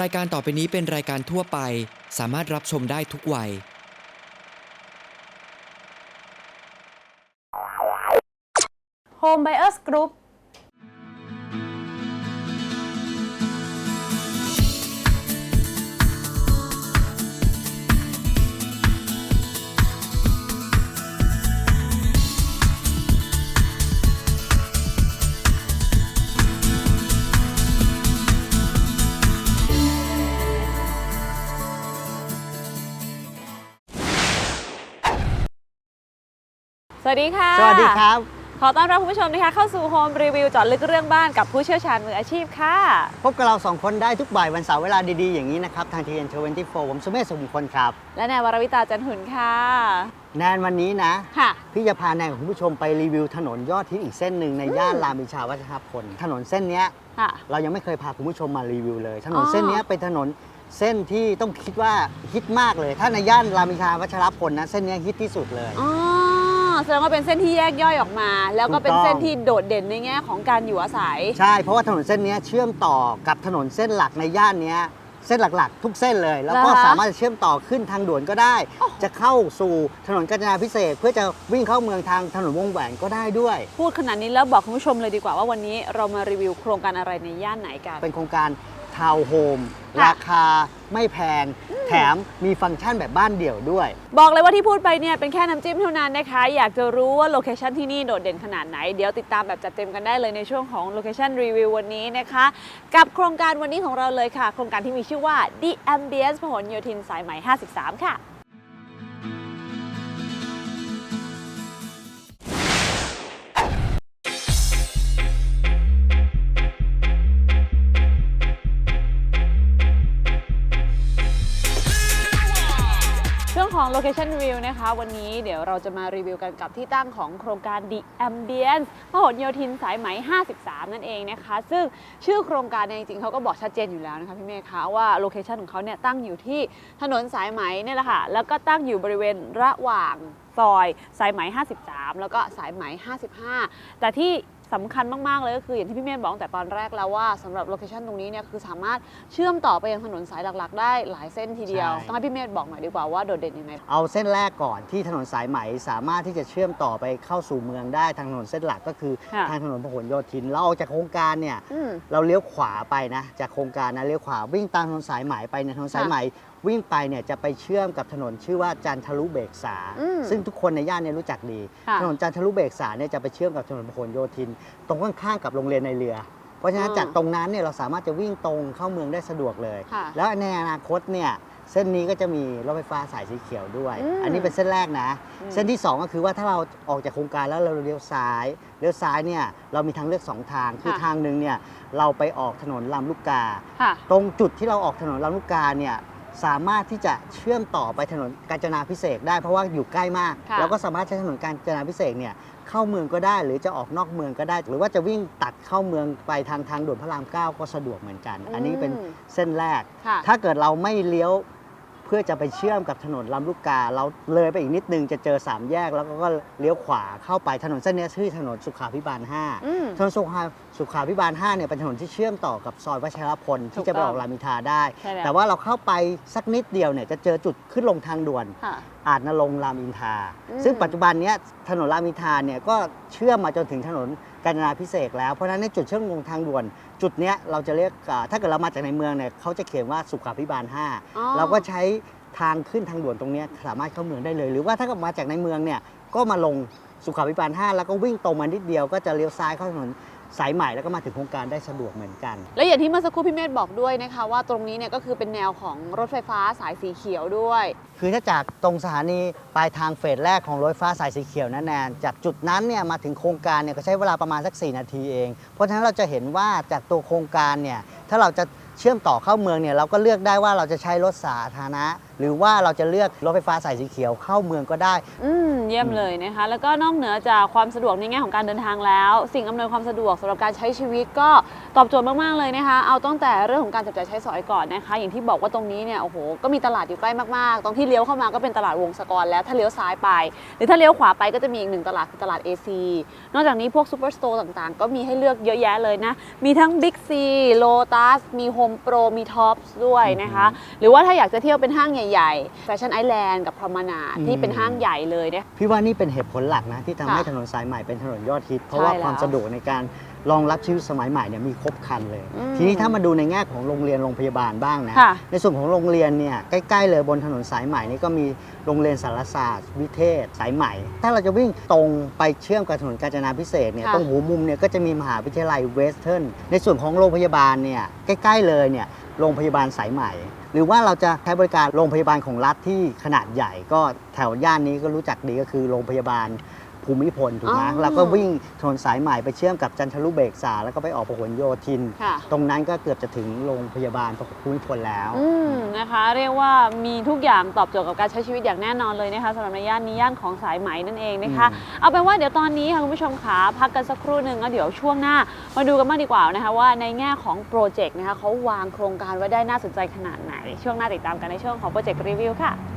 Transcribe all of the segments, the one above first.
รายการต่อไปนี้เป็นรายการทั่วไป สามารถรับชมได้ทุกวัย Home Buyers Group สวัสดีค่ะ สวัสดีครับ ขอต้อนรับคุณผู้ชมนะคะเข้าสู่ Home Review เจาะลึกเรื่องบ้านกับผู้เชี่ยวชาญมืออาชีพค่ะ พบกับเราสองคนได้ทุกบ่ายวันเสาร์เวลาดี ๆ อย่างนี้นะครับ ทางทีเอ็นทเวนตี้โฟผมสุเมธสุมงคลครับ และแนนวรวิตาจันหุนค่ะ แนนวันนี้นะ ค่ะ พี่จะพาแนนของคุณผู้ชมไปรีวิวถนนยอดฮิตอีกเส้นหนึ่งในย่านรามอินทราวัฒนพล ถนนเส้นเนี้ยค่ะ เรายังไม่เคยพาคุณผู้ชมมารีวิวเลย ถนนอ๋อเส้นเนี้ยเป็นถนนเส้นที่ต้องคิดว่าฮิตมากเลย ถ้าในย่านรามอินทราวัชรพลนะเส้นเนี้ยฮิตที่สุดเลย อ๋อ แสดงว่าเป็นเส้นที่แยกย่อยออกมา แล้วก็เป็นถูกต้องเส้นที่โดดเด่นในแง่ของการอยู่อาศัย ใช่ เพราะว่าถนนเส้นเนี้ยเชื่อมต่อกับถนนเส้นหลักในย่านเนี้ยเส้นหลักๆ ทุกเส้นเลย แล้วก็เหรอคะสามารถจะเชื่อมต่อขึ้นทางด่วนก็ได้ จะเข้าสู่ถนนกาญจนาพิเศษกเพื่อจะวิ่งเข้าเมืองทางถนนวงแหวนก็ได้ด้วย พูดขนาดนี้แล้วบอกคุณผู้ชมเลยดีกว่าว่าวันนี้เรามารีวิวโครงการอะไรในย่านไหนกัน เป็นโครงการ ทาวน์โฮมค่ะ ราคาไม่แพง แถมมีฟังก์ชันแบบบ้านเดี่ยวด้วย บอกเลยว่าที่พูดไปเนี่ยเป็นแค่น้ำจิ้มเท่านั้นนะคะ อยากจะรู้ว่าโลเคชันที่นี่โดดเด่นขนาดไหน เดี๋ยวติดตามแบบจัดเต็มกันได้เลยในช่วงของโลเคชันรีวิววันนี้นะคะ กับโครงการวันนี้ของเราเลยค่ะ โครงการที่มีชื่อว่า The Ambience พหลโยธินสายไหม 53 ค่ะ Location Review นะคะ วันนี้เดี๋ยวเราจะมารีวิวกันกับที่ตั้งของโครงการ The Ambience พหลโยธินสายไหม 53 นั่นเองนะคะ ซึ่งชื่อโครงการเนี่ยจริงๆเขาก็บอกชัดเจนอยู่แล้วนะคะพี่เมฆคะว่าโลเคชันของเขาเนี่ยตั้งอยู่ที่ถนนสายไหมเนี่ยแหละค่ะ แล้วก็ตั้งอยู่บริเวณระหว่างซอยสายไหม 53 แล้วก็สายไหม 55 แต่ที่ สำคัญมาก ๆ เลยก็คืออย่างที่พี่เมฆบอกตั้งแต่ตอนแรกแล้วว่าสำหรับโลเคชันตรงนี้เนี่ยคือสามารถเชื่อมต่อไปยังถนนสายหลัก ๆ ได้หลายเส้นทีเดียว ใช่ ต้องให้พี่เมธบอกหน่อยดีกว่าว่าโดดเด่นยังไง เอาเส้นแรกก่อนที่ถนนสายไหมสามารถที่จะเชื่อมต่อไปเข้าสู่เมืองได้ทางถนนเส้นหลักก็คือค่ะ ทางถนนพหลโยธินเราออกจากโครงการเนี่ย อืม เราเลี้ยวขวาไปนะ จากโครงการนะเลี้ยวขวาวิ่งตามถนนสายไหมไปเนี่ยถนนสายไหม วิ่งไปเนี่ยจะไปเชื่อมกับถนนชื่อว่าจันทรุเบกษา อืมซึ่งทุกคนในย่านเนี่ยรู้จักดี ค่ะ ถนนจันทรุเบกษาเนี่ยจะไปเชื่อมกับถนนพหลโยธิน ตรงข้างๆกับโรงเรียนในเรือ เพราะฉะนั้นอ๋อจากตรงนั้นเนี่ยเราสามารถจะวิ่งตรงเข้าเมืองได้สะดวกเลย ค่ะ แล้วในอนาคตเนี่ยเส้นนี้ก็จะมีรถไฟฟ้าสายสีเขียวด้วย อืมอันนี้เป็นเส้นแรกนะ อืม เส้นที่ 2 ก็คือว่าถ้าเราออกจากโครงการแล้วเราเลี้ยวซ้ายเลี้ยวซ้ายเนี่ยเรามีทางเลือก 2 ทางคือค่ะทางหนึ่งเนี่ยเราไปออกถนนลำลูกกา ค่ะ ตรงจุดที่เราออกถนนลำลูกกาเนี่ย สามารถที่จะเชื่อมต่อไปถนนกาญจนาพิเศษกได้เพราะว่าอยู่ใกล้มาก ค่ะเราก็สามารถใช้ถนนกาญจนาพิเศษกเนี่ยเข้าเมืองก็ได้ หรือจะออกนอกเมืองก็ได้ หรือว่าจะวิ่งตัดเข้าเมืองไปทางทางด่วนพระรามเก้าก็สะดวกเหมือนกัน อันนี้เป็นอืมเส้นแรก ค่ะ ถ้าเกิดเราไม่เลี้ยว เพื่อจะไปเชื่อมกับถนนลำลูกกา เราเลยไปอีกนิดนึงจะเจอสามแยก แล้วก็เลี้ยวขวาเข้าไปถนนเส้นเนี้ยชื่อถนนสุขาพิบาล5อืมถนนสุขาสุขาพิบาล 5 เนี่ยเป็นถนนที่เชื่อมต่อกับซอยวัชรพลถูที่กจะไปต้องออกรามอินทราได้ ใช่แล้ว แต่ว่าเราเข้าไปสักนิดเดียวเนี่ยจะเจอจุดขึ้นลงทางด่วน ค่ะ อาจนรงค์รามอินทราอืม ซึ่งปัจจุบันเนี้ยถนนรามอินทราเนี่ยก็เชื่อมมาจนถึงถนนกาญจนาพิเศษกแล้ว เพราะฉะนั้นในจุดเชื่อมลงทางด่วน จุดเนี้ยเราจะเรียกอ่าถ้าเกิดเรามาจากในเมืองเนี่ยเขาจะเขียนว่าสุขาพิบาล อ๋อ 5 เราก็ใช้ทางขึ้นทางด่วนตรงเนี้ยสามารถเข้าเมืองได้เลย หรือว่าถ้าเกิดมาจากในเมืองเนี่ยก็มาลงสุขาพิบาล 5 แล้วก็วิ่งตรงมานิดเดียวก็จะเลี้ยวซ้ายเข้าถนน สายใหม่แล้วก็มาถึงโครงการได้สะดวกเหมือนกัน และอย่างที่เมื่อสักครู่พี่เมธบอกด้วยนะคะ ว่าตรงนี้เนี่ยก็คือเป็นแนวของรถไฟฟ้าสายสีเขียวด้วย คือถ้าจากตรงสถานีปลายทางเฟสแรกของรถไฟฟ้าสายสีเขียวนั่นแนนจากจุดนั้นเนี่ยมาถึงโครงการเนี่ยก็ใช้เวลาประมาณสัก 4 นาทีเอง เพราะฉะนั้นเราจะเห็นว่าจากตัวโครงการเนี่ยถ้าเราจะเชื่อมต่อเข้าเมืองเนี่ยเราก็เลือกได้ว่าเราจะใช้รถสาธารณะหรือว่าเราจะเลือกรถไฟฟ้าสายสีเขียวเข้าเมืองก็ได้ อืมเยี่ยมเลยนะคะ แล้วก็นอกเหนือจากความสะดวกในแง่ของการเดินทางแล้ว สิ่งอำนวยความสะดวกสำหรับการใช้ชีวิตก็ตอบโจทย์มาก ๆ เลยนะคะ เอาตั้งแต่เรื่องของการจับจ่ายใช้สอยก่อนนะคะ อย่างที่บอกว่าตรงนี้เนี่ยโอ้โหก็มีตลาดอยู่ใกล้มากๆ ตรงที่เลี้ยวเข้ามาก็เป็นตลาดวงศกรแล้วถ้าเลี้ยวซ้ายไป หรือถ้าเลี้ยวขวาไปก็จะมีอีกหนึ่งตลาดคือตลาด AC นอกจากนี้พวกซูเปอร์สโตร์ต่างๆ ก็มีให้เลือกเยอะแยะเลยนะมีทั้ง Big C Lotus มี Home Pro มี Tops ด้วยนะคะ หรือว่าถ้าอยากจะเที่ยวเป็นห้างใหญ่ๆ Fashion Island กับ Promenade ที่เป็นห้างใหญ่เลยเนี่ย พี่ว่านี่เป็นเหตุผลหลักนะ ที่ทำให้ค่ะถนนสายใหม่เป็นถนนยอดฮิต เพราะว่าใช่แล้วความสะดวกในการรองรับชีวิตสมัยใหม่เนี่ยมีครบครันเลย อืมทีนี้ถ้ามาดูในแง่ของโรงเรียนโรงพยาบาลบ้างนะ ค่ะ ในส่วนของโรงเรียนเนี่ยใกล้ๆเลยบนถนนสายใหม่นี่ก็มีโรงเรียนสารศาสตร์ วิเทศสายใหม่ ถ้าเราจะวิ่งตรงไปเชื่อมกับถนนกาญจนาพิเศษกเนี่ยค่ะตรงหัวมุมเนี่ยก็จะมีมหาวิทยาลัยเวสเทิร์นในส่วนของโรงพยาบาลเนี่ยใกล้ๆเลยเนี่ยโรงพยาบาลสายใหม่ หรือว่าเราจะใช้บริการโรงพยาบาลของรัฐที่ขนาดใหญ่ก็แถวย่านนี้ก็รู้จักดีก็คือโรงพยาบาล ภูมิพลถูกไหมอ๋อแล้วก็วิ่งถนนสายใหม่ไปเชื่อมกับจันทรุเบกษา แล้วก็ไปออกพหลโยธิน ค่ะ ตรงนั้นก็เกือบจะถึงโรงพยาบาลภูมิพลแล้ว อืมนะคะเรียกว่ามีทุกอย่างตอบโจทย์กับการใช้ชีวิตอย่างแน่นอนเลยนะคะสำหรับในย่านนี้ย่านของสายไหมนั่นเองนะคะ อืม เอาเป็นว่าเดี๋ยวตอนนี้ค่ะคุณผู้ชมขาพักกันสักครู่หนึ่งแล้วเดี๋ยวช่วงหน้า มาดูกันบ้างดีกว่านะคะว่าในแง่ของโปรเจกต์นะคะเขาวางโครงการไว้ได้น่าสนใจขนาดไหน ช่วงหน้าติดตามกันในช่วงของโปรเจกต์รีวิวค่ะ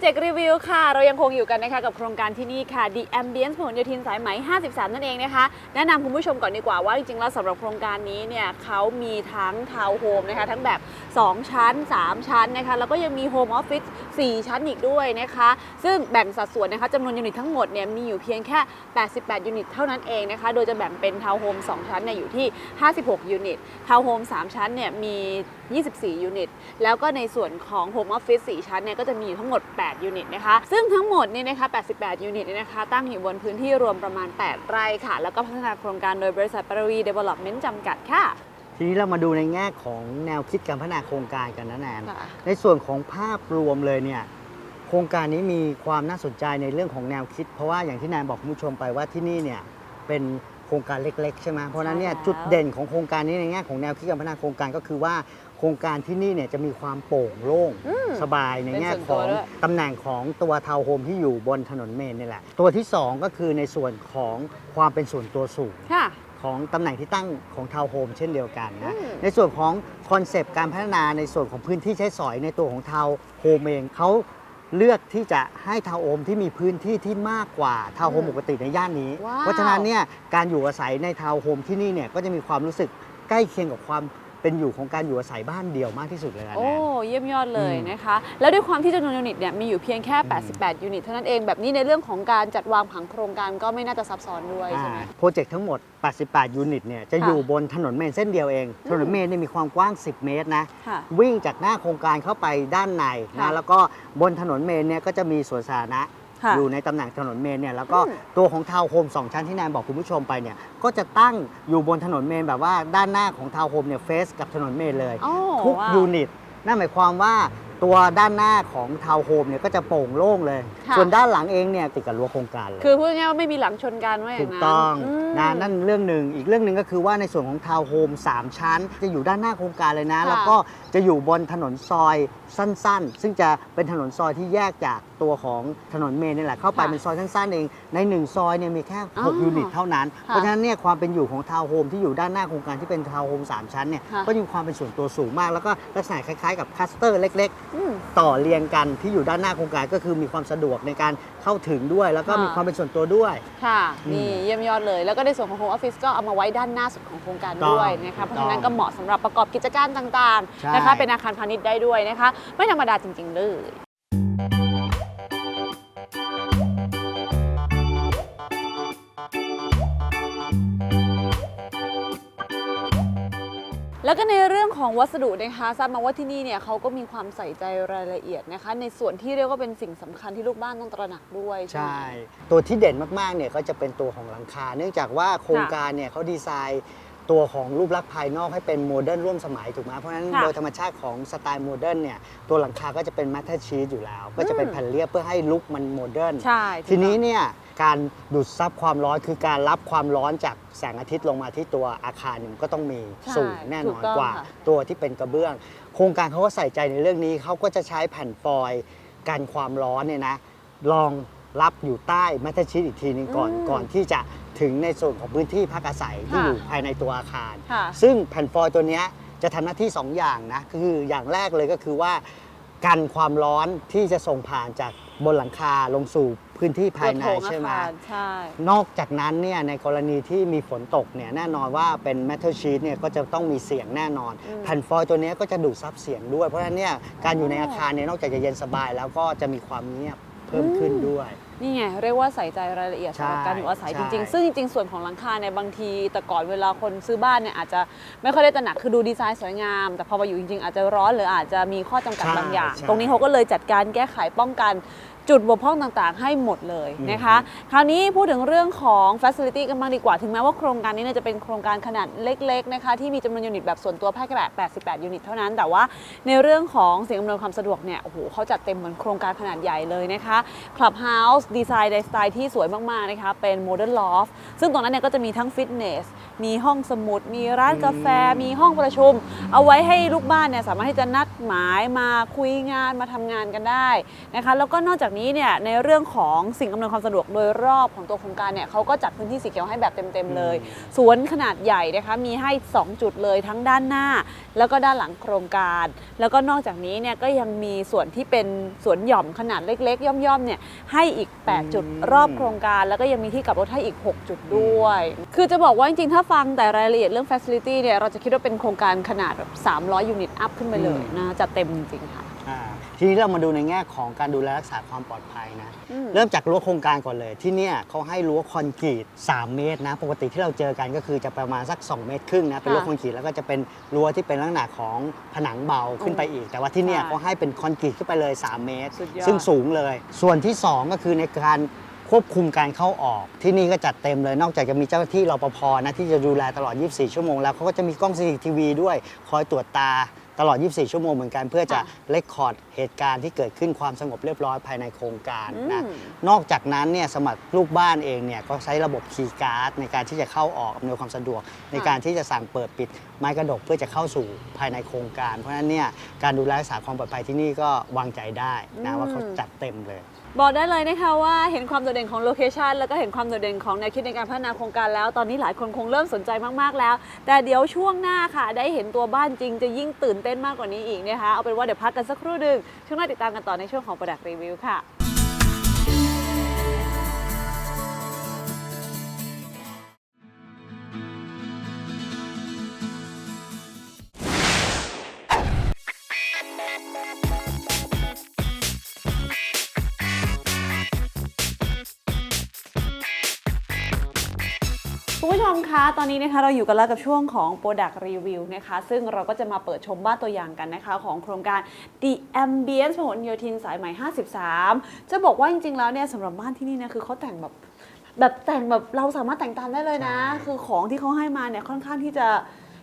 เจกต์รีวิวค่ะ เรายังคงอยู่กันนะคะกับโครงการที่นี่ค่ะ The Ambience ผลโยธินสายไหม 53 นั่นเองนะคะ แนะนำคุณผู้ชมก่อนดีกว่าว่าจริงๆ แล้วสำหรับโครงการนี้เนี่ยเขามีทั้งทาวน์โฮมนะคะ ทั้งแบบ 2 ชั้น 3 ชั้นนะคะ แล้วก็ยังมีโฮมออฟฟิศ4 ชั้นอีกด้วยนะคะ ซึ่งแบ่งสัดส่วนนะคะจำนวนยูนิตทั้งหมดเนี่ยมีอยู่เพียงแค่ 88 ยูนิตเท่านั้นเองนะคะ โดยจะแบ่งเป็นทาวน์โฮม 2 ชั้นเนี่ยอยู่ที่ 56 ยูนิต ทาวน์โฮม 3 ชั้นเนี่ยมี 24 ยูนิต แล้วก็ในส่วนของ Home Office 4ชั้นเนี่ยก็จะมีอยู่ทั้งหมด 8ยูนิตนะคะ ซึ่งทั้งหมดเนี่ยนะคะ 88 ยูนิตเนี่ยนะคะ ตั้งอยู่บนพื้นที่รวมประมาณ 8 ไร่ค่ะ แล้วก็พัฒนาโครงการโดยบริษัทปรวี Development จำกัดค่ะ ทีนี้เรามาดูในแง่ของแนวคิดการพัฒนาโครงการกันนะแนนค่ะ ในส่วนของภาพรวมเลยเนี่ยโครงการนี้มีความน่าสนใจในเรื่องของแนวคิด เพราะว่าอย่างที่แนนบอกคุณผู้ชมไปว่าที่นี่เนี่ยเป็นโครงการเล็กๆใช่ไหมเพราะฉะนั้นเนี่ยใช่แล้ว จุดเด่นของโครงการนี้ในแง่ของแนวคิดการพัฒนาโครงการก็คือว่าโครงการที่นี่เนี่ยจะมีความโปร่งโล่งอืม สบายในเป็นแง่ส่วนขตัวองด้วย ตำแหน่งของตัวทาวน์โฮมที่อยู่บนถนนเมนนี่แหละ ตัวที่สองก็คือในส่วนของความเป็นส่วนตัวสูง ค่ะ ของตำแหน่งที่ตั้งของทาวน์โฮมเช่นเดียวกันนะ อืม ในส่วนของคอนเซปต์การพัฒนาในส่วนของพื้นที่ใช้สอยในตัวของทาวน์โฮมเองเขา เลือกที่จะให้ทาวน์โฮมที่มีพื้นที่ที่มากกว่าทาวน์โฮมอืมปกติในย่านนี้ ว้าว เพราะฉะนั้นเนี่ยการอยู่อาศัยในทาวน์โฮมที่นี่เนี่ยก็จะมีความรู้สึกใกล้เคียงกับความ เป็นอยู่ของการอยู่อาศัยบ้านเดียวมากที่สุดเลยนะ โอ้แนนเยี่ยมยอดเลยอืมนะคะ แล้วด้วยความที่จำนวนยูนิตเนี่ยมีอยู่เพียงแค่ 88 ยูนิตเท่านั้นเองแบบนี้ในเรื่องของการจัดวางผังโครงการก็ไม่น่าจะซับซ้อนด้วยใช่ไหม โปรเจกต์ทั้งหมด 88 ยูนิตเนี่ยจะค่ะอยู่บนถนนเมนเส้นเดียวเอง ถนนเมนเนี่ยมีความกว้าง 10 เมตรนะ ค่ะวิ่งจากหน้าโครงการเข้าไปด้านในค่ะนะแล้วก็บนถนนเมนเนี่ยก็จะมีสวนสาธารณะ ค่ะอยู่ในตำแหน่งถนนเมนเนี่ยแล้วก็อืมตัวของทาวน์โฮมสองชั้นที่แนนบอกคุณผู้ชมไปเนี่ยก็จะตั้งอยู่บนถนนเมนแบบว่าด้านหน้าของทาวน์โฮมเนี่ยเฟสกับถนนเมนเลยโอ้ทุกว้าว ยูนิต นั่นหมายความว่า ตัวด้านหน้าของทาวน์โฮมเนี่ยก็จะโปร่งโล่งเลย ค่ะ ส่วนด้านหลังเองเนี่ยติดกับรั้วโครงการเลยคือพูดง่ายๆว่าไม่มีหลังชนกันว่าอย่าถูงกนั้นต้องม นะนั่นเรื่องหนึ่งอีกเรื่องหนึ่งก็คือว่าในส่วนของทาวน์โฮม3 ชั้น จะอยู่ด้านหน้าโครงการเลยนะ ค่ะ แล้วก็จะอยู่บนถนนซอยสั้นๆ ซึ่งจะเป็นถนนซอยที่แยกจากตัวของถนนเมนนี่แหละเข้าไปค่ะเป็นซอยสั้นๆเองในหนึ่งซอยเนี่ยมีแค่อ๋อ6ยูนิตเท่านั้นค่ะเพราะฉะนั้นเนี่ยความเป็นอยู่ของทาวน์โฮมที่อยู่ด้านหน้าโครงการที่เป็นทาวน์โฮม3ชั้นเนี่ยค่ะ ก็มีความเป็นส่วนตัวสูงมากแล้วก็ลักษณะคล้ายๆ กับคลัสเตอร์เล็กๆอืมต่อเรียงกันที่อยู่ด้านหน้าโครงการก็คือมีความสะดวกในการเข้าถึงด้วย แล้วก็ค่ะมีความเป็นส่วนตัวด้วย ค่ะอืมนี่เยี่ยมยอดเลย แล้วก็ในส่วนของ Home Office ก็เอามาไว้ด้านหน้าสุดของโครงการถูกต้องด้วยนะคะเพราะฉะนั้นถูกต้ก็องเหมาะสำหรับประกอบกิจการต่างใช่ๆนะคะเป็นอาคารพาณิชย์ได้ด้วยนะคะไม่ธรรมดาจริง ๆ เลย แล้วก็ในเรื่องของวัสดุนะคะทราบมาว่าที่นี่เนี่ยเขาก็มีความใส่ใจรายละเอียดนะคะ ในส่วนที่เรียกว่าเป็นสิ่งสำคัญที่ลูกบ้านต้องตระหนักด้วยใช่ไหมใช่ตัวที่เด่นมากๆเนี่ยก็จะเป็นตัวของหลังคา เนื่องจากว่าโครงการเนี่ยเขาดีไซน์ตัวของรูปลักษณ์ภายนอกให้เป็นโมเดิร์นร่วมสมัยถูกไหมเพราะฉะนั้นค่ะโดยธรรมชาติของสไตล์โมเดิร์นเนี่ยตัวหลังคาก็จะเป็นแมทเทอร์ชีสอยู่แล้ว ก็จะเป็นอืมแผ่นเรียบเพื่อให้ลุคมันโมเดิร์นใช่ทีนี้เนี่ย การดูดซับความร้อนคือการรับความร้อนจากแสงอาทิตย์ลงมาที่ตัวอาคารเนี่ยมันก็ต้องมีใช่สูงแน่นถูอนกต้องกว่า ค่ะ ตัวที่เป็นกระเบื้อง โครงการเขาก็ใส่ใจในเรื่องนี้เขาก็จะใช้แผ่นฟอยล์กันความร้อนเนี่ยนะรองรับอยู่ใต้แมทเทอร์ชีสอีกทีหนึงก่อนอืมก่อนที่จะถึงในส่วนของพื้นที่พักอาศัยที่ค่ะ อยู่ภายในตัวอาคาร ค่ะ ซึ่งแผ่นฟอยล์ตัวเนี้ยจะทำหน้าที่2อย่างนะคืออย่างแรกเลยก็คือว่า กันความร้อนที่จะส่งผ่านจากบนหลังคาลงสู่ พื้นที่ภายในตัวโถงใช่ไหมอาคารใช่ นอกจากนั้นเนี่ยในกรณีที่มีฝนตกเนี่ยแน่นอนว่าเป็น metal sheet เนี่ยก็จะต้องมีเสียงแน่นอน อืม แผ่นฟอยล์ตัวเนี้ยก็จะดูดซับเสียงด้วย เพราะฉะนั้นเนี่ยการอยู่ในอ๋อออาคารเนี่ยนอกจากจะเย็นสบายแล้วก็จะมีความเงียบเพิ่มขึ้นด้วย นี่ไงเรียกว่าใส่ใจรายละเอียดใช่สำหรับการอยู่อาศัยใช่ จริงๆ ซึ่งจริงๆ ส่วนของหลังคาเนี่ยบางที แต่ก่อนเวลาคนซื้อบ้านเนี่ยอาจจะไม่ค่อยได้ตระหนักคือดูดีไซน์สวยงาม แต่พอมาอยู่จริงๆ อาจจะร้อนหรืออาจจะมีข้อจำกัดใช่บางอย่าง ใช่ตรงนี้เขาก็เลยจัดการแก้ไขป้องกัน จุดบกพร่องต่างๆ ให้หมดเลยนะคะ คราวนี้พูดถึงเรื่องของ Facility กันบ้างดีกว่า ถึงแม้ว่าโครงการนี้เนี่ยจะเป็นโครงการขนาดเล็กๆนะคะที่มีจำนวนยูนิตแบบส่วนตัวแค่แบบ88 ยูนิตเท่านั้น แต่ว่าในเรื่องของสิ่งอำนวยความสะดวกเนี่ยโอ้โหเขาจัดเต็มเหมือนโครงการขนาดใหญ่เลยนะคะ Clubhouse ดีไซน์ในสไตล์ที่สวยมากๆนะคะเป็น Modern Loft ซึ่งตรงนั้นเนี่ยก็จะมีทั้งฟิตเนสมีห้องสมุด มีร้านกาแฟ มีห้องประชุม เอาไว้ให้ลูกบ้านเนี่ยสามารถที่จะนัดหมายมาคุยงานมาทำงานกันได้นะคะ แล้วก็นอกจากนี้เนี่ยในเรื่องของสิ่งอำนวยความสะดวกโดยรอบของตัวโครงการเนี่ยเขาก็จัดพื้นที่สีเขียวให้แบบเต็มๆเลย สวนขนาดใหญ่นะคะมีให้ 2 จุดเลยทั้งด้านหน้า แล้วก็ด้านหลังโครงการ แล้วก็นอกจากนี้เนี่ยก็ยังมีส่วนที่เป็นสวนหย่อมขนาดเล็ก ๆ ย่อมๆเนี่ยให้อีก 8 จุดรอบโครงการ แล้วก็ยังมีที่กลับรถให้อีก 6 จุดด้วย คือจะบอกว่าจริงๆ ถ้าฟังแต่รายละเอียดเรื่อง Facility เนี่ยเราจะคิดว่าเป็นโครงการขนาดแบบ300 ยูนิตอัพขึ้นไปเลยนะจัดเต็มจริงๆค่ะ อ่าทีนี้เรามาดูในแง่ของการดูแลรักษาความปลอดภัยนะ อืม เริ่มจากรั้วโครงการก่อนเลย ที่เนี่ยเขาให้รั้วคอนกรีต 3 เมตรนะ ปกติที่เราเจอกันก็คือจะประมาณสัก 2 เมตรครึ่งนะ เป็นรั้วค่ะคอนกรีตแล้วก็จะเป็นรั้วที่เป็นลักษณะของผนังเบาขึ้นไปอีก แต่ว่าที่เนี่ยใช่เขาให้เป็นคอนกรีตขึ้นไปเลย 3 เมตร สุดยอด ซึ่งสูงเลย ส่วนที่ 2 ก็คือในการควบคุมการเข้าออก ที่นี่ก็จัดเต็มเลย นอกจากจะมีเจ้าหน้าที่รปภนะที่จะดูแลตลอด 24 ชั่วโมงแล้วเขาก็จะมีกล้อง CCTV ด้วยคอยตรวจตาตลอด 24 ชั่วโมงเหมือนกัน เพื่อจะค่ะเลคคอร์ดเหตุการณ์ที่เกิดขึ้นความสงบเรียบร้อยภายในโครงการนะอืมนอกจากนั้นเนี่ยสมัครลูกบ้านเองเนี่ยก็ใช้ระบบคีย์การ์ดในการที่จะเข้าออกอำนวยความสะดวก ในการที่จะสั่งเปิดปิด ไม้กระดกเพื่อจะเข้าสู่ภายในโครงการ เพราะฉะนั้นเนี่ยการดูแลรักษาความปลอดภัยที่นี่ก็วางใจได้นะว่าเขาจัดเต็มเลย บอกได้เลยนะคะว่าเห็นความโดดเด่นของโลเคชันแล้วก็เห็นความโดดเด่นของแนวคิดในการพัฒนาโครงการแล้ว ตอนนี้หลายคนคงเริ่มสนใจมากๆแล้ว แต่เดี๋ยวช่วงหน้าค่ะ ได้เห็นตัวบ้านจริงจะยิ่งตื่นเต้นมากกว่านี้อีกนะคะเอาเป็นว่าเดี๋ยวพักกันสักครู่หนึ่งช่วงหน้าติดตามกันต่อในช่วงของ Product Review ค่ะ ผู้ชมคะตอนนี้นะคะเราอยู่กันแล้วกับช่วงของ Product Review นะคะ ซึ่งเราก็จะมาเปิดชมบ้านตัวอย่างกันนะคะของโครงการ The Ambience พหลโยธินสายใหม่ 53 จะบอกว่าจริงๆแล้วเนี่ยสำหรับบ้านที่นี่นะคือเขาแต่งแบบแบบแต่งแบบเราสามารถแต่งตามได้เลยนะใช่คือของที่เขาให้มาเนี่ยค่อนข้างที่จะ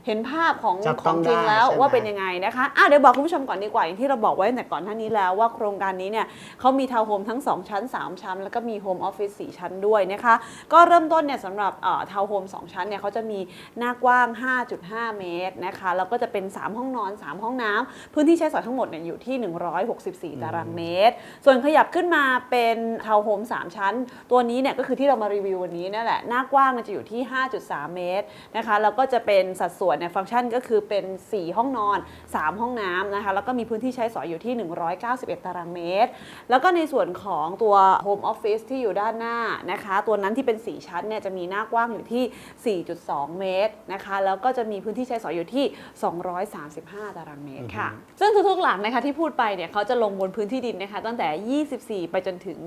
เห็นภาพของจับขต้อองงจริงได้แล้วใช่ไหม ว่าเป็นยังไงนะคะอะเดี๋ยวบอกคุณผู้ชมก่อนดีกว่าอย่างที่เราบอกไว้ตั้งแต่ก่อนหน้านี้แล้วว่าโครงการนี้เนี่ยเขามีทาวน์โฮมทั้ง 2 ชั้น 3 ชั้น แล้วก็มีโฮมออฟฟิศ4ชั้นด้วยนะคะ ก็เริ่มต้นเนี่ยสำหรับทาวน์โฮม2ชั้นเนี่ยเขาจะมีหน้ากว้าง 5.5 เมตรนะคะแล้วก็จะเป็น 3 ห้องนอน 3 ห้องน้ำพื้นที่ใช้สอยทั้งหมดเนี่ยอยู่ที่ 164 ตารางเมตร ส่วนขยับขึ้นมาเป็นทาวน์โฮม3 ชั้น ตัวนี้เนี่ยก็คือที่เรามารีวิววันนี้นั่นแหละหน้ากว้างมันจะอยู่ที่ 5.3 เมตรนะคะแล้วก็จะเป็นสัดส่วนในฟังก์ชันก็คือเป็น 4 ห้องนอน 3 ห้องน้ำนะคะแล้วก็มีพื้นที่ใช้สอยอยู่ที่ 191 ตารางเมตร แล้วก็ในส่วนของตัว Home Office ที่อยู่ด้านหน้านะคะ ตัวนั้นที่เป็น 4 ชั้นเนี่ยจะมีหน้ากว้างอยู่ที่ 4.2 เมตรนะคะแล้วก็จะมีพื้นที่ใช้สอยอยู่ที่ 235 ตารางเมตรค่ะ ซึ่งทุกๆหลังนะคะที่พูดไปเนี่ยเขาจะลงบนพื้นที่ดินนะคะตั้งแต่ 24 ไปจนถึง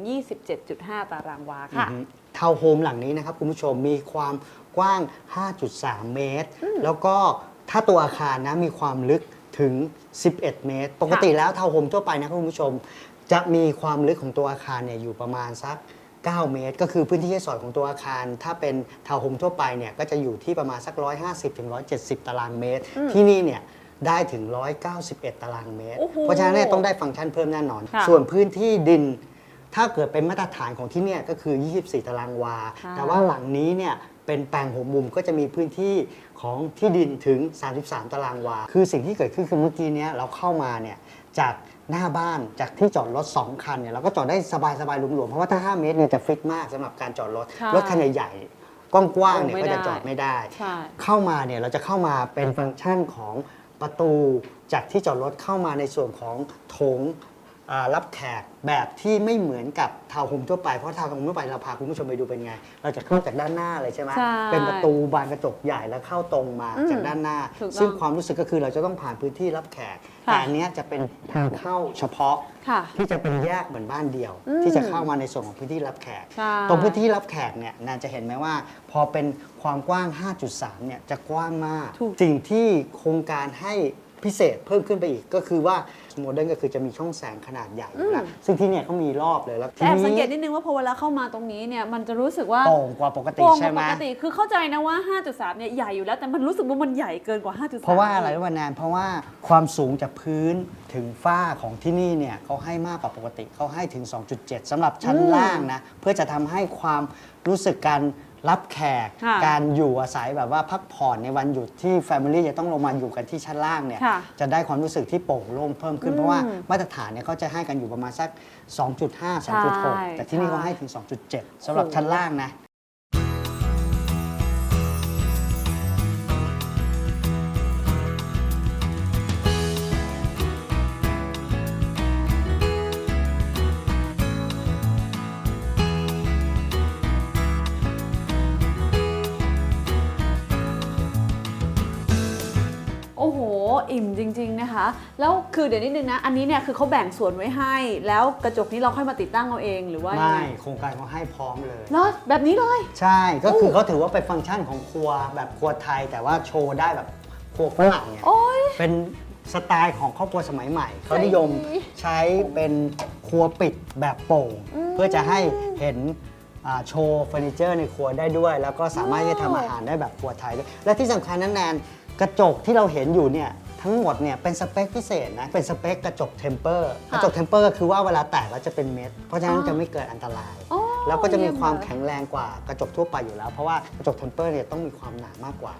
27.5 ตารางวาค่ะ ทาวน์โฮมหลังนี้นะครับคุณผู้ชมมีความ กว้าง 5.3 เมตร แล้วก็ถ้าตัวอาคารนะมีความลึกถึง 11 เมตร ปกติแล้วทาวน์โฮมทั่วไปนะคุณผู้ชม จะมีความลึกของตัวอาคารเนี่ยอยู่ประมาณสัก 9 เมตร ก็คือพื้นที่ใช้สอยของตัวอาคาร ถ้าเป็นทาวน์โฮมทั่วไปเนี่ยก็จะอยู่ที่ประมาณสัก 150ถึง170 ตารางเมตรอืมที่นี่เนี่ยได้ถึง 191 ตารางเมตรโอ้โหเพราะฉะนั้นเนี่ยต้องได้ฟังก์ชันเพิ่มแน่นอนค่ะส่วนพื้นที่ดิน ถ้าเกิดเป็นมาตรฐานของที่เนี่ยก็คือ 24 ตารางวาค่ะแต่ว่าหลังนี้เนี่ย เป็นแปลงหัวมุมก็จะมีพื้นที่ของที่ดินถึง 33 ตารางวา คือสิ่งที่เกิดขึ้นคือเมื่อกี้เนี้ยเราเข้ามาเนี่ยจากหน้าบ้านจากที่จอดรถ 2 คันเนี่ยเราก็จอดได้สบายๆหลวมๆ เพราะว่าถ้า 5 เมตรเนี่ยจะฟิกมากสำหรับการจอดรถค่ะรถคันใหญ่ๆกว้างๆเนี่ยโอ้ไม่ก็จะได้จอดไม่ได้ใช่เข้ามาเนี่ยเราจะเข้ามาเป็นฟังก์ชันของประตูจากที่จอดรถเข้ามาในส่วนของโถงอ่า รับแขกแบบที่ไม่เหมือนกับทาวน์โฮมทั่วไป เพราะทาวน์โฮมทั่วไปเราพาคุณผู้ชมไปดูเป็นไง เราจะเข้าจากด้านหน้าเลยใช่ไหมใช่เป็นประตูบานกระจกใหญ่แล้วเข้าตรงมาอืมจากด้านหน้า ถูกต้องซึ่งความรู้สึกก็คือเราจะต้องผ่านพื้นที่รับแขกค่ะ แต่อันเนี้ยจะเป็นทางเข้าเฉพาะ ค่ะ ที่จะเป็นแยกเหมือนบ้านเดียว อืมที่จะเข้ามาในส่วนของพื้นที่รับแขก ใช่ตรงพื้นที่รับแขกเนี่ยนานจะเห็นไหมว่า พอเป็นความกว้าง 5.3 เนี่ยจะกว้างมาก ถูก สิ่งที่โครงการให้พิเศษเพิ่มขึ้นไปอีกก็คือว่า โมเดิร์นก็คือจะมีช่องแสงขนาดใหญ่อยู่แล้วซึ่งที่เนี่ยเขามีรอบเลยแล้วแต่แอบสังเกตทีนิดนึงว่าพอเวลาเข้ามาตรงนี้เนี่ยมันจะรู้สึกว่าโป่งกว่าปกติโปร่งกใช่ว่าไหม ปกติคือเข้าใจนะว่า 5.3 เนี่ยใหญ่อยู่แล้ว แต่มันรู้สึกว่ามันใหญ่เกินกว่า 5.3 เพราะว่าอะไรรู้ไหมแนนเพราะว่าความสูงจากพื้นถึงฝ้าของที่นี่เนี่ยเขาให้มากกว่าปกติเขาให้ถึง 2.7สำหรับชั้นอืมล่างนะ เพื่อจะทำให้ความรู้สึกการ รับแขก ค่ะ การอยู่อาศัยแบบว่าพักผ่อนในวันหยุดที่แฟมิลี่จะต้องลงมาอยู่กันที่ชั้นล่างเนี่ย ค่ะจะได้ความรู้สึกที่โปร่งโล่งเพิ่มขึ้นอืมเพราะว่ามาตรฐานเนี่ยเขาจะให้กันอยู่ประมาณสัก 2.5 ใช่2.6 แต่ที่นี่เขาให้ถึง 2.7สำหรับชั้นล่างนะ อ้โหอิ่มจริง ๆนะคะ แล้วคือเดี๋ยวนิดนึงนะ อันนี้เนี่ยคือเขาแบ่งส่วนไว้ให้ แล้วกระจกนี้เราค่อยมาติดตั้งเอาเองหรือว่ายังไม่ ไงโครงการเขาให้พร้อมเลยแล้วแบบนี้เลย ใช่ ก็คือเขาถือว่าเป็นฟังก์ชันของครัวแบบครัวไทย แต่ว่าโชว์ได้แบบครัวฝรั่งเนี่ย โอ้ย เป็นสไตล์ของครอบครัวสมัยใหม่ เขานิยมดีใช้เป็นครัวปิดแบบโป่งอืมเพื่อจะให้เห็นอ่าโชว์เฟอร์นิเจอร์ในครัวได้ด้วย แล้วก็สามารถที่จะทำอาหารได้แบบครัวไทยด้วยและที่สำคัญนั้นแนนกระจกที่เราเห็นอยู่เนี่ย ทั้งหมดเนี่ยเป็นสเปคพิเศษนะ เป็นสเปคกระจกเทมเปอร์กระจกเทมเปอร์ก็คือว่าเวลาแตกแล้วจะเป็นเม็ด เพราะฉะนั้นจะไม่เกิดอันตราย โอ้แล้วก็จะมีความเยี่ยเลย แข็งแรงกว่ากระจกทั่วไปอยู่แล้ว เพราะว่ากระจกเทมเปอร์เนี่ยต้องมีความหนามากกว่า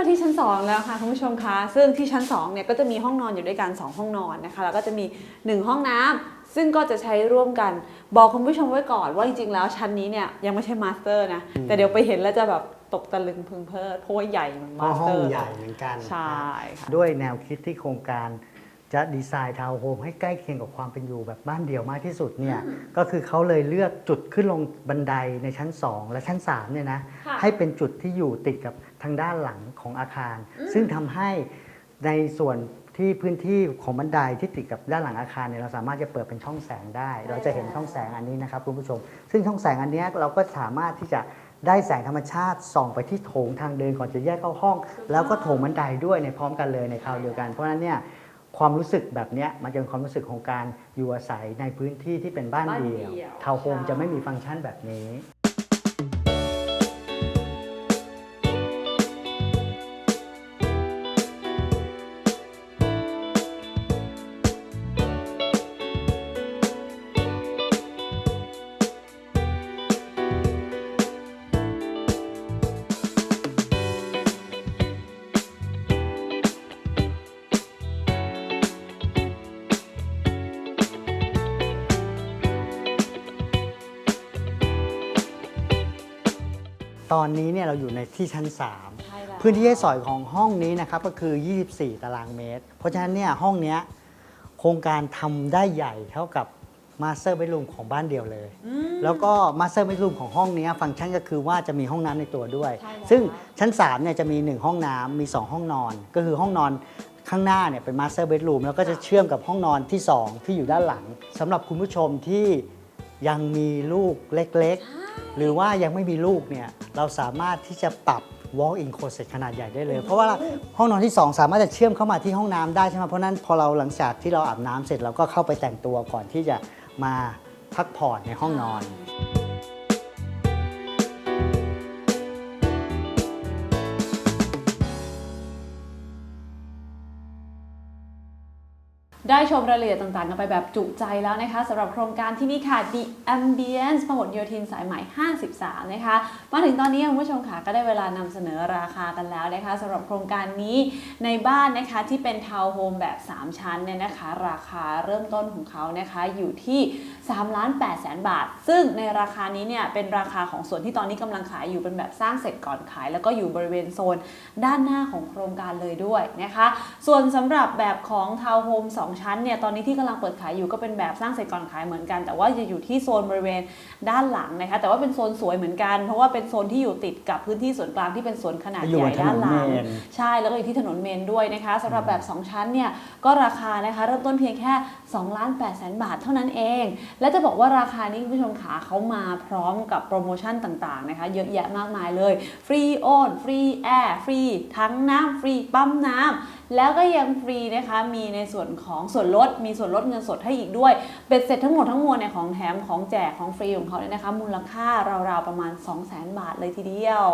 มาที่ชั้น 2 แล้วค่ะคุณผู้ชมคะซึ่งที่ชั้น2เนี่ยก็จะมีห้องนอนอยู่ด้วยกัน 2 ห้องนอนนะคะแล้วก็จะมี 1 ห้องน้ำซึ่งก็จะใช้ร่วมกัน บอกคุณผู้ชมไว้ก่อนว่าจริงๆแล้วชั้นนี้เนี่ยยังไม่ใช่มาสเตอร์นะแต่เดี๋ยวไปเห็นแล้วจะแบบตกตะลึงพึงเพลิดเพราะว่าใหญ่เหมือนเพมาราะสห้เตอองร์ใหญ่เหมือนกันใช่นะค่ะด้วยแนวคิดที่โครงการ จะดีไซน์ทาวน์โฮมให้ใกล้เคียงกับความเป็นอยู่แบบบ้านเดี่ยวมากที่สุดเนี่ยก็คือเขาเลยเลือกจุดขึ้นลงบันไดในชั้น 2 และชั้น3เนี่ยนะค่ะ ให้เป็นจุดที่อยู่ติดกับทางด้านหลังของอาคาร ซึ่งทำให้ในส่วนที่พื้นที่ของบันไดที่ติดกับด้านหลังอาคารเนี่ยเราสามารถจะเปิดเป็นช่องแสงได้ เราจะเห็นช่องแสงอันนี้นะครับคุณผู้ชม ซึ่งช่องแสงอันเนี้ยเราก็สามารถที่จะได้แสงธรรมชาติส่องไปที่โถงทางเดินก่อนจะแยกเข้าห้อง แล้วก็โถงบันไดด้วยในพร้อมกันเลยในคราวเดียวกัน เพราะฉะนั้นเนี่ย ความรู้สึกแบบเนี้ยมันจะเป็นความรู้สึกของการอยู่อาศัยในพื้นที่ที่เป็นบ้านบ้านเดี่ยวเดี่ยวทาวน์โฮมใช่จะไม่มีฟังก์ชันแบบนี้ ตอนนี้เนี่ยเราอยู่ในที่ชั้น 3 ใช่แล้วพื้นที่ให้สอยของห้องนี้นะครับก็คือ 24 ตารางเมตร เพราะฉะนั้นเนี่ยห้องเนี้ยโครงการทำได้ใหญ่เท่ากับมาสเตอร์เบดรูมของบ้านเดียวเลยแล้วก็มาสเตอร์เบดรูมของห้องเนี้ยฟังก์ชันก็คือว่าจะมีห้องน้ำในตัวด้วย ใช่แล้ว ซึ่งชั้น3เนี่ยจะมี 1 ห้องน้ำมี 2 ห้องนอน ก็คือห้องนอนข้างหน้าเนี่ยเป็นมาสเตอร์เบดรูมแล้วก็จะเชื่อมกับห้องนอนที่ 2 ที่อยู่ด้านหลังสำหรับคุณผู้ชมที่ยังมีลูกเล็กใช่ หรือว่ายังไม่มีลูกเนี่ยเราสามารถที่จะปรับ walk-in closet ขนาดใหญ่ได้เลย เพราะว่าห้องนอนที่ 2 สามารถจะเชื่อมเข้ามาที่ห้องน้ำได้ใช่ไหมเพราะฉะนั้นพอเราหลังจากที่เราอาบน้ำเสร็จเราก็เข้าไปแต่งตัวก่อนที่จะมาพักผ่อนในห้องนอน ได้ชมรายละเอียดต่างๆกันไปแบบจุใจแล้วนะคะสำหรับโครงการที่นี่ค่ะ The Ambience พหลโยธินสายไหม่ 53 นะคะ มาถึงตอนนี้คุณผู้ชมค่ะก็ได้เวลานำเสนอราคากันแล้วนะคะสำหรับโครงการนี้ในบ้านนะคะที่เป็นทาวน์โฮมแบบ 3 ชั้นเนี่ยนะคะ ราคาเริ่มต้นของเขานะคะอยู่ที่3ล้าน8แสนบาท ซึ่งในราคานี้เนี่ยเป็นราคาของส่วนที่ตอนนี้กำลังขายอยู่เป็นแบบสร้างเสร็จก่อนขาย แล้วก็อยู่บริเวณโซนด้านหน้าของโครงการเลยด้วยนะคะ ส่วนสำหรับแบบของทาวน์โฮม2ชั้นเนี่ยตอนนี้ที่กำลังเปิดขายอยู่ก็เป็นแบบสร้างเสร็จก่อนขายเหมือนกัน แต่ว่าจะอยู่ที่โซนบริเวณด้านหลังนะคะแต่ว่าเป็นโซนสวยเหมือนกัน เพราะว่าเป็นโซนที่อยู่ติดกับพื้นที่ส่วนกลางที่เป็นสวนขนาดอใหยู่บญ่นถนนด้านหลังเมนใช่แล้วก็อยู่ที่ถนนเมนด้วยนะคะสำหรับแบบ 2 ชั้นเนี่ยก็ราคานะคะเริ่มต้นเพียงแค่2ล้าน8แสนบาทเท่านั้นเอง และจะบอกว่าราคานี้คุณผู้ชมขาเขามาพร้อมกับโปรโมชั่นต่างๆนะคะเยอะแยะมากมายเลย ฟรีโอน ฟรีแอร์ ฟรีทั้งน้ำฟรีปั๊มน้ำ แล้วก็ยังฟรีนะคะมีในส่วนของส่วนลด มีส่วนลดเงินสดให้อีกด้วยเบ็ดเสร็จทั้งหมดทั้งมวลเนี่ยของแถมของแจกของฟรีของเขาเนี่ยนะคะมูลค่าราวๆประมาณ 2 0 0 0 0 0 บาทเลยทีเดียว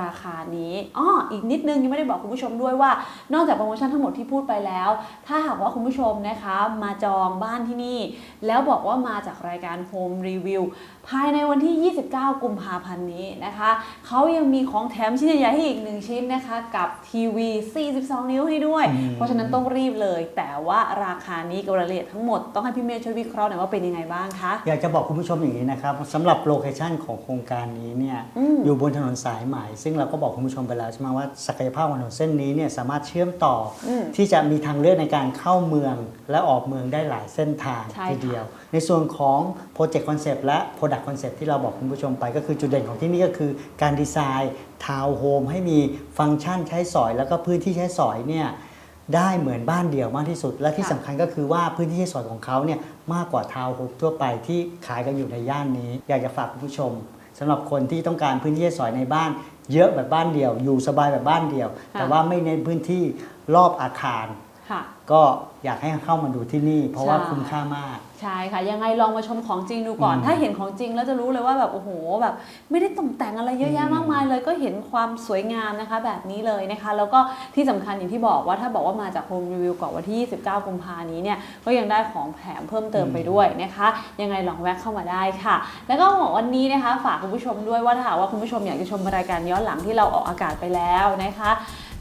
ราคานี้อ้ออีกนิดนึงยังไม่ได้บอกคุณผู้ชมด้วยว่า นอกจากโปรโมชั่นทั้งหมดที่พูดไปแล้ว ถ้าหากว่าคุณผู้ชมนะคะมาจองบ้านที่นี่ แล้วบอกว่ามาจากรายการ Home Review ภายในวันที่ 29 กุมภาพันธ์นี้นะคะเขายังมีของแถมชิ้นใหญ่ให้อีกหนึ่งชิ้นนะคะกับทีวี 42 นิ้วให้ด้วยอืมเพราะฉะนั้นต้องรีบเลย แต่ว่าราคานี้กับรายละเอียดทั้งหมดต้องให้พี่เมย์ช่วยวิเคราะห์หน่อยว่าเป็นยังไงบ้างคะ อยากจะบอกคุณผู้ชมอย่างนี้นะครับสำหรับโลเคชันของโครงการนี้เนี่ยอืมอยู่บนถนนสายใหม่ ซึ่งเราก็บอกคุณผู้ชมไปแล้วใช่ไหมว่าศักยภาพของถนนเส้นนี้เนี่ยสามารถเชื่อมต่ออมที่จะมีทางเลือกในการเข้าเมืองและออกเมืองได้หลายเส้นทางใช่ค่ะทีเดียว ในส่วนของ Project Concept และ Product Concept ที่เราบอกคุณผู้ชมไป ก็คือจุดเด่นของที่นี่ก็คือการดีไซน์ทาวน์โฮมให้มีฟังก์ชันใช้สอย แล้วก็พื้นที่ใช้สอยเนี่ยได้เหมือนบ้านเดี่ยวมากที่สุด และที่ค่ะสำคัญก็คือว่าพื้นที่ใช้สอยของเขาเนี่ยมากกว่าทาวน์โฮมทั่วไปที่ขายกันอยู่ในย่านนี้ อยากจะฝากคุณผู้ชมสำหรับคนที่ต้องการพื้นที่ใช้สอยในบ้าน เยอะแบบบ้านเดี่ยว อยู่สบายแบบบ้านเดี่ยว แต่ว่าไม่เน้นพื้นที่รอบอาคาร ค่ะ ก็อยากให้เข้ามาดูที่นี่ เพราะว่าใช่คุ้มค่ามาก ใช่ค่ะ ยังไงลองมาชมของจริงดูก่อนอืมถ้าเห็นของจริงแล้วจะรู้เลยว่าแบบโอ้โหแบบไม่ได้ตกแต่งอะไรเยอะแยะมากมายเลยก็เห็นความสวยงามนะคะ แบบนี้เลยนะคะ แล้วก็ที่สำคัญอย่างที่บอกว่าถ้าบอกว่ามาจากโฮมรีวิวก่อนวันที่ 29 กุมภานี้เนี่ยก็ยังได้ของแถมเพิ่มเติมไปด้วยนะคะ ยังไงลองแวะเข้ามาได้ค่ะ แล้วก็บอกวันนี้นะคะ ฝากคุณผู้ชมด้วยว่าถ้าหากว่าคุณผู้ชมอยากจะชมรายการย้อนหลังที่เราออกอากาศไปแล้วนะคะ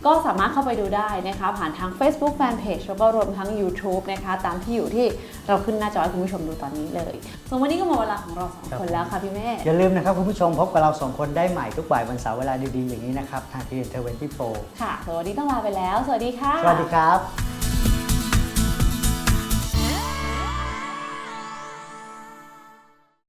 ก็สามารถเข้าไปดูได้นะคะ ผ่านทาง Facebook Fanpage แล้วก็รวมทั้ง YouTube นะคะ ตามที่อยู่ที่เราขึ้นหน้าจอให้คุณผู้ชมดูตอนนี้เลยส่วนวันนี้ก็หมดเวลาของเราสองครับคนแล้วค่ะพี่เมฆอย่าลืมนะครับคุณผู้ชมพบกับเราสองคนได้ใหม่ทุกบ่ายวันเสาร์เวลาดีๆอย่างนี้นะครับทางทีเอ็นเทอร์เวนตี้โฟค่ะสวัสดีต้องลาไปแล้ว สวัสดีค่ะ สวัสดีครับ